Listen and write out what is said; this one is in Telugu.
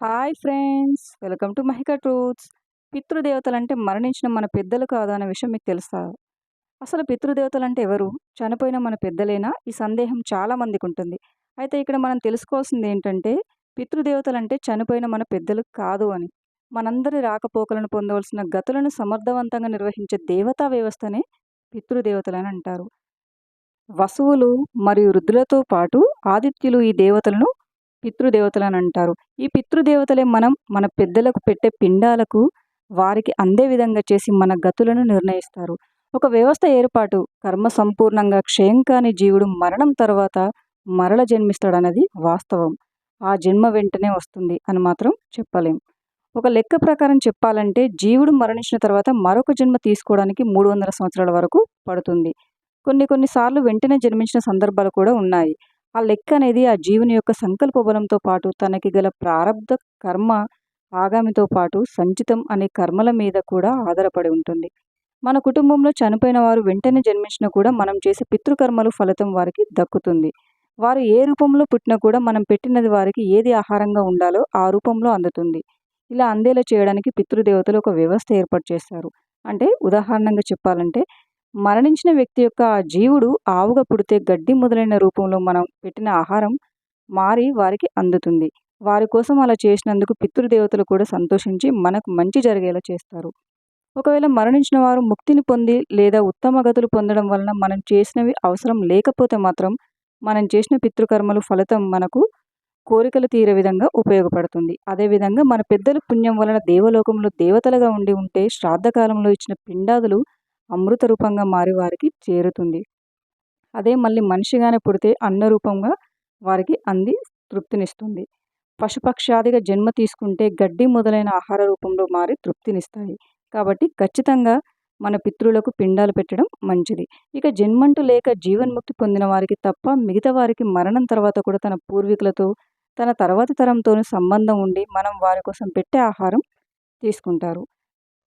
Hi friends! Welcome to Mahika truths. పితృదేవతలు అంటే మరణించిన మన పెద్దలు కాదు అనే విషయం మీకు తెలుసా? అసలు పితృదేవతలు అంటే ఎవరు? చనిపోయిన మన పెద్దలేనా? ఈ సందేహం చాలా మందికి ఉంటుంది. అయితే ఇక్కడ మనం తెలుసుకోవాల్సింది ఏంటంటే పితృదేవతలు అంటే చనిపోయిన మన పెద్దలు కాదు అని. మనందరి రాకపోకలను పొందవలసిన గతులను సమర్థవంతంగా నిర్వహించే దేవతా వ్యవస్థనే పితృదేవతలని అంటారు. వసువులు మరియు వృద్ధులతో పాటు ఆదిత్యులు ఈ దేవతలను పితృదేవతలని అంటారు ఈ పితృదేవతలే మనం మన పెద్దలకు పెట్టే పిండాలకు వారికి అందే విధంగా చేసి మన గతులను నిర్ణయిస్తారు. ఒక వ్యవస్థ ఏర్పాటు కర్మ సంపూర్ణంగా క్షయం కాని జీవుడు మరణం తర్వాత మరల జన్మిస్తాడన్నది వాస్తవం. ఆ జన్మ వెంటనే వస్తుంది అని మాత్రం చెప్పలేం. ఒక లెక్క ప్రకారం చెప్పాలంటే జీవుడు మరణించిన తర్వాత మరొక జన్మ తీసుకోవడానికి మూడు వందల సంవత్సరాల వరకు పడుతుంది. కొన్ని కొన్నిసార్లు వెంటనే జన్మించిన సందర్భాలు కూడా ఉన్నాయి. ఆ లెక్క అనేది ఆ జీవుని యొక్క సంకల్ప బలంతో పాటు తనకి గల ప్రారంధ కర్మ ఆగామితో పాటు సంచితం అనే కర్మల మీద కూడా ఆధారపడి ఉంటుంది. మన కుటుంబంలో చనిపోయిన వారు వెంటనే జన్మించినా కూడా మనం చేసే పితృకర్మలు ఫలితం వారికి దక్కుతుంది. వారు ఏ రూపంలో పుట్టినా కూడా మనం పెట్టినది వారికి ఏది ఆహారంగా ఉండాలో ఆ రూపంలో అందుతుంది. ఇలా అందేలా చేయడానికి పితృదేవతలు ఒక వ్యవస్థ ఏర్పాటు చేస్తారు. అంటే ఉదాహరణంగా చెప్పాలంటే మరణించిన వ్యక్తి యొక్క ఆ జీవుడు ఆవుగా పుడితే గడ్డి మొదలైన రూపంలో మనం పెట్టిన ఆహారం మారి వారికి అందుతుంది. వారి కోసం అలా చేసినందుకు పితృదేవతలు కూడా సంతోషించి మనకు మంచి జరిగేలా చేస్తారు. ఒకవేళ మరణించిన వారు ముక్తిని పొంది లేదా ఉత్తమ గతులు పొందడం వలన మనం చేసినవి అవసరం లేకపోతే మాత్రం మనం చేసిన పితృకర్మలు ఫలితం మనకు కోరికలు తీరే విధంగా ఉపయోగపడుతుంది. అదేవిధంగా మన పెద్దల పుణ్యం వలన దేవలోకంలో దేవతలుగా ఉండి ఉంటే శ్రాద్ధకాలంలో ఇచ్చిన పిండాదులు అమృత రూపంగా మారి వారికి చేరుతుంది. అదే మళ్ళీ మనిషిగానే పుడితే అన్న రూపంగా వారికి అంది తృప్తినిస్తుంది. పశుపక్షాదిగా జన్మ తీసుకుంటే గడ్డి మొదలైన ఆహార రూపంలో మారి తృప్తినిస్తాయి. కాబట్టి ఖచ్చితంగా మన పితృలకు పిండాలు పెట్టడం మంచిది. ఇక జన్మంటూ లేక జీవన్ముక్తి పొందిన వారికి తప్ప మిగతా వారికి మరణం తర్వాత కూడా తన పూర్వీకులతో తన తర్వాతి తరంతోనూ సంబంధం ఉండి మనం వారి కోసం పెట్టే ఆహారం తీసుకుంటారు.